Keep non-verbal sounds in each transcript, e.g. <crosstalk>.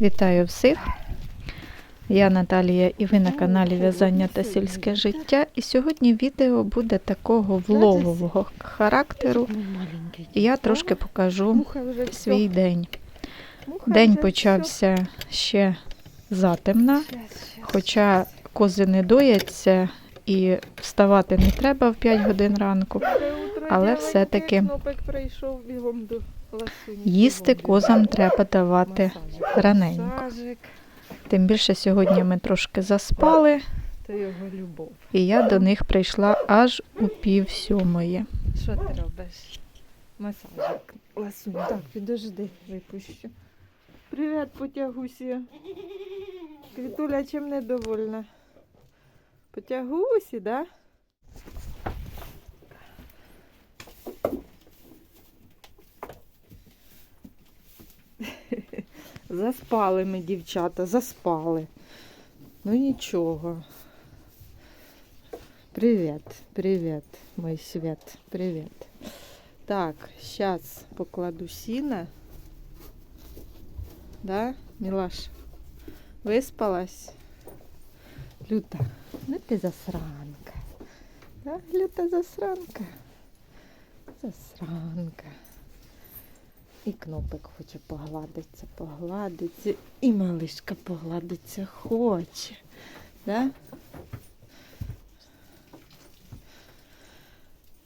Вітаю всіх! Я Наталія і ви на каналі В'язання та сільське життя. І сьогодні відео буде такого влогового характеру. І я трошки покажу свій день. День почався ще затемна, хоча кози не дояться і вставати не треба в 5 годин ранку. але все-таки Їсти козам треба давати раненько. Тим більше сьогодні ми трошки заспали, і я до них прийшла аж у пів сьомої. Що ти робиш? Масажик. Ласунь. Так, підожди, випущу. Привіт, потягусі. Квітуля чим недовольна? Потягусі, да? Заспали ми, дівчата, заспали. Ну нічого. Привіт, привіт, мой світ, привіт. Так, зараз покладу сіна. Да, Мілаш? Виспалась? Люта, ну ти засранка. Да, Люта засранка. Засранка. І кнопик хоче погладитися, погладиться. І малишка погладиться хоче. Да?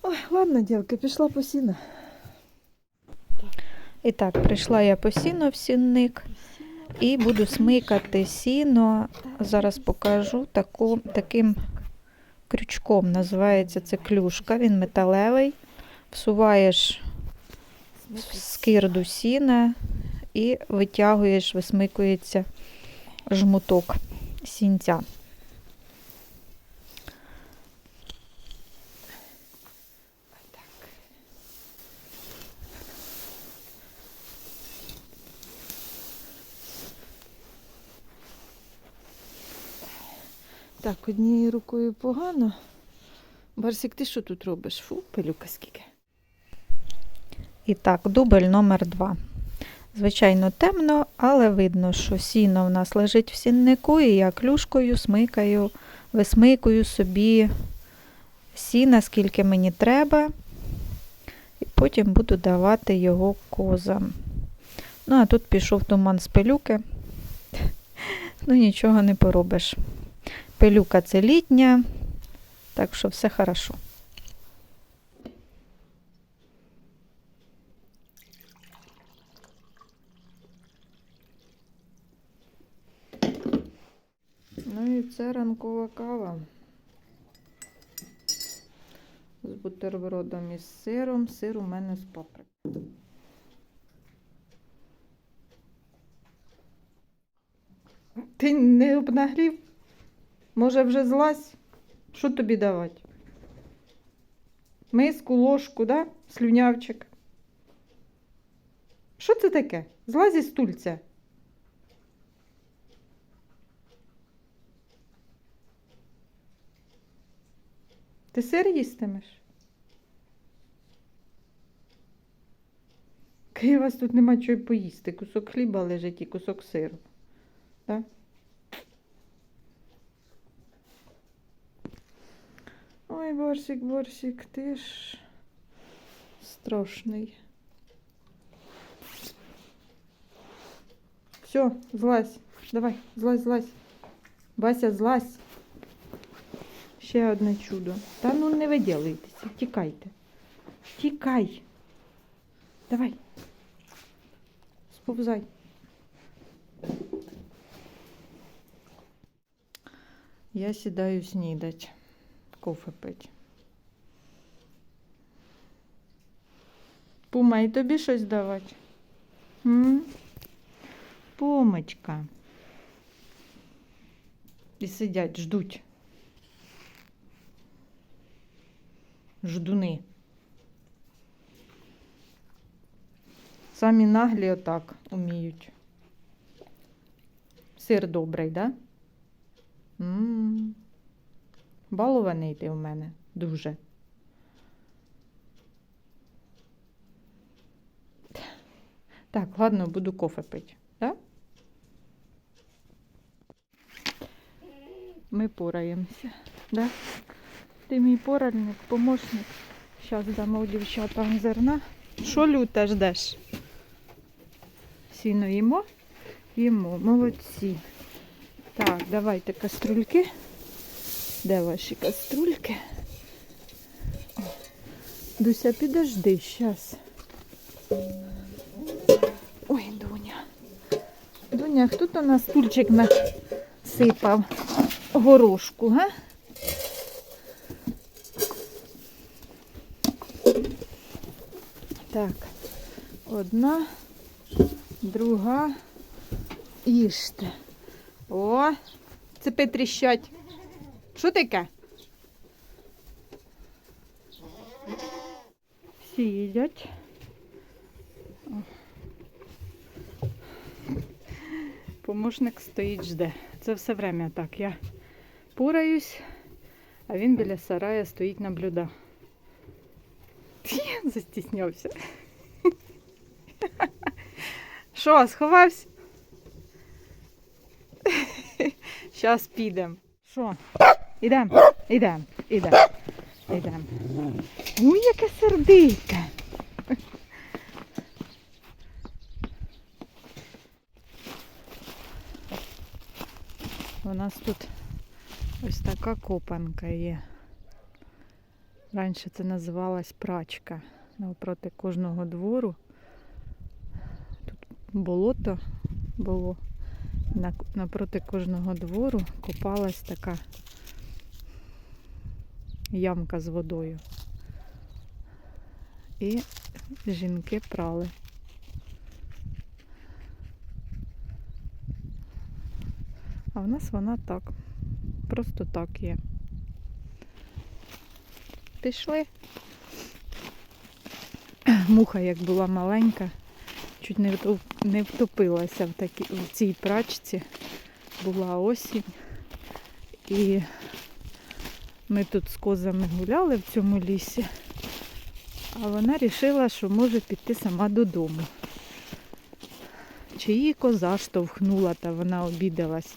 Ой, ладно, дівки, пішла по сіна. І так, прийшла я по сіно в сінник і буду смикати сіно. Зараз покажу таку, таким крючком. Називається це клюшка, він металевий. Всуваєш скирду сіна і витягуєш, висмикується жмуток сінця. Так, однією рукою погано. Барсик, ти що тут робиш? Фу, пилюка скільки. І так, дубль номер два. Звичайно, темно, але видно, що сіно в нас лежить в сіннику, і я клюшкою смикаю, висмикую собі сіна, скільки мені треба, і потім буду давати його козам. Ну, а тут пішов туман з пилюки. <laughs> Ну, нічого не поробиш. Пилюка це літня, так що все хорошо. Ну і це ранкова кава. З бутербродом із сиром. Сир у мене з паприкою. Ти не обнагрів? Може вже злазь? Що тобі давати? Миску, ложку, да? Слюнявчик. Що це таке? Злазь із стульця. Ти сир їстимеш? У вас тут нема чого поїсти. Кусок хліба лежить і кусок сиру. Так? Ой, борщик, борщик, ти ж страшний. Все, злазь. Давай, злазь, злазь. Вася, злазь. Ще одне чудо. Та ну не виділитеся, тікайте. Тікай. Давай. Сповзай. Я сідаю снідать. Кофе пить. Пума, тобі щось давати? М? Пумочка. І сидять, ждуть. ждуни. Самі наглі отак уміють. Сир добрий, да? М -м -м. Балований ти в мене дуже. Так, ладно, буду кофе пити, да? Ми пораємося, да? Ти мій порадник, помощник. Зараз дамо дівчатам зерна. Що люте ждеш? Сіно їмо? Їмо, молодці. Так, давайте каструльки. Де ваші каструльки? Дуся, підожди, щас. Ой, Дуня. Дуня, хто то на стульчик насипав горошку, га? Так, одна, друга, їжте. О, цепи тріщать. Що таке? Всі їдять. Помощник стоїть жде. Це все время так. Я пораюсь, а він біля сарая стоїть наблюда. <laughs> Застіснявся. <laughs> Що, сховався? <laughs> Щас підемо. Що? Ідем, ідем, ідем, ідем. Ой, яке сердите. У нас тут ось така копанка є. Раніше це називалась прачка. Навпроти кожного двору. Тут болото було. На- Напроти кожного двору копалась така ямка з водою. І жінки прали. А в нас вона так. Просто так є. Пішли. <clears throat> Муха, як була маленька, чуть не втоп- не втопилася в, такі, в цій прачці. Була осінь. І ми тут з козами гуляли в цьому лісі, а вона вирішила, що може піти сама додому. Чи її коза штовхнула, та вона обідалась.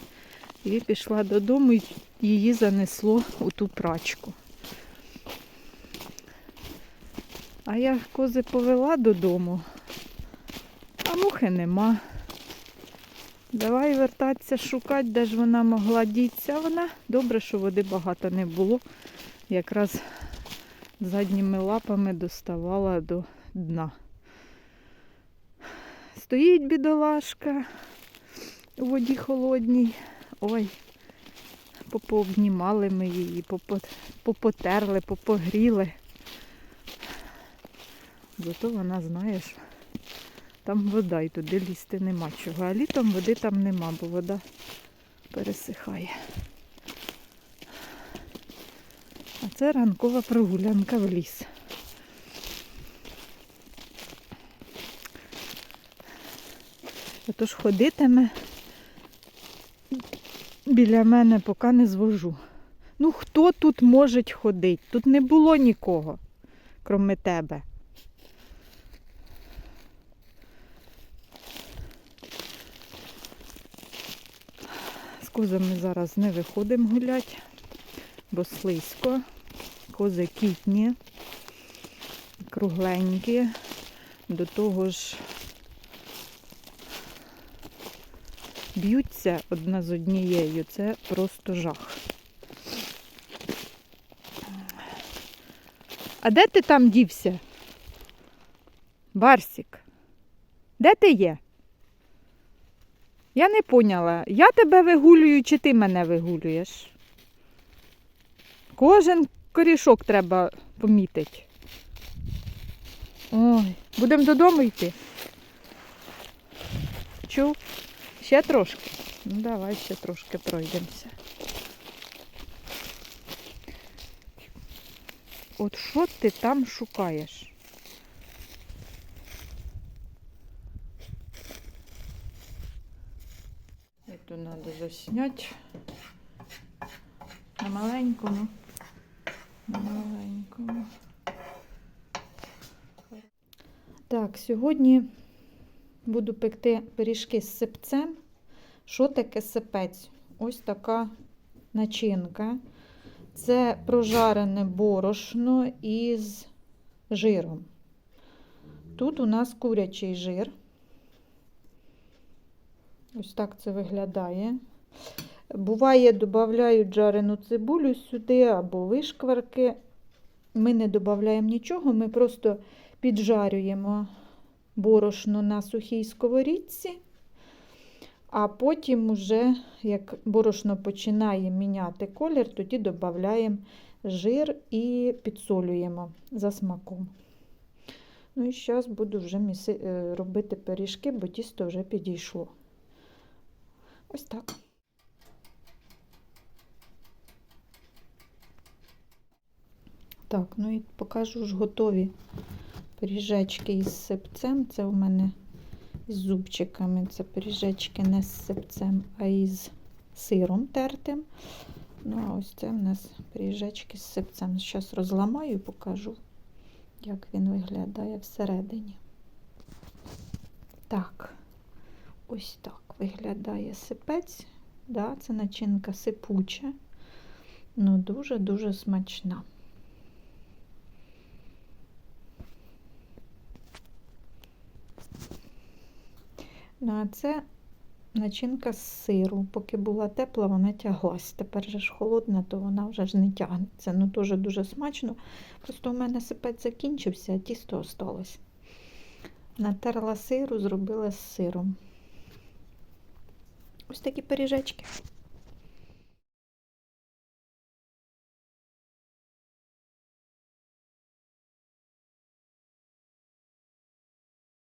І пішла додому, і її занесло у ту прачку. А я кози повела додому, а мухи нема. Давай вертатися, шукати, де ж вона могла дітися. Вона добре, що води багато не було. Якраз задніми лапами доставала до дна. Стоїть бідолашка у воді холодній. Ой, поповнімали ми її, попотерли, попогріли. Зато вона, знаєш, там вода і туди лізти нема чого. А літом води там нема, бо вода пересихає. А це ранкова прогулянка в ліс. Отож ходитиме біля мене, поки не звожу. Ну хто тут може ходити? Тут не було нікого, кроме тебе. Козами зараз не виходимо гуляти, бо слизько. Кози кітні, кругленькі. До того ж б'ються одна з однією. Це просто жах. А де ти там дівся? Барсік? Де ти є? Я не поняла, я тебе вигулюю чи ти мене вигулюєш? Кожен корішок треба помітити. Ой, будемо додому йти. Чув? Ще трошки. Ну давай ще трошки пройдемося. От що ти там шукаєш? Это треба засняти. На маленькому. На маленькому. Так, сьогодні буду пекти пиріжки з сипцем. Що таке сипець? Ось така начинка. Це прожарене борошно із жиром. Тут у нас курячий жир. Ось так це виглядає. Буває, додають жарену цибулю сюди або вишкварки. Ми не додаємо нічого, ми просто піджарюємо борошно на сухій сковорідці, а потім, уже, як борошно починає міняти колір, тоді додаємо жир і підсолюємо за смаком. Ну і зараз буду вже е, робити пиріжки, бо тісто вже підійшло. Ось так. Так, ну і покажу ж готові пиріжечки із сипцем. Це у мене з зубчиками. Це пиріжечки не з сипцем, а із сиром тертим. Ну, а ось це в нас пиріжечки з сипцем. Зараз розламаю і покажу, як він виглядає всередині. Так, ось так виглядає сипець. Да, це начинка сипуча, ну дуже-дуже смачна. Ну, а це начинка з сиру. Поки була тепла, вона тяглась. Тепер же ж холодна, то вона вже ж не тягнеться. Ну, теж дуже смачно. Просто у мене сипець закінчився, а тісто осталось. Натерла сиру, зробила з сиром. Ось такі пиріжечки.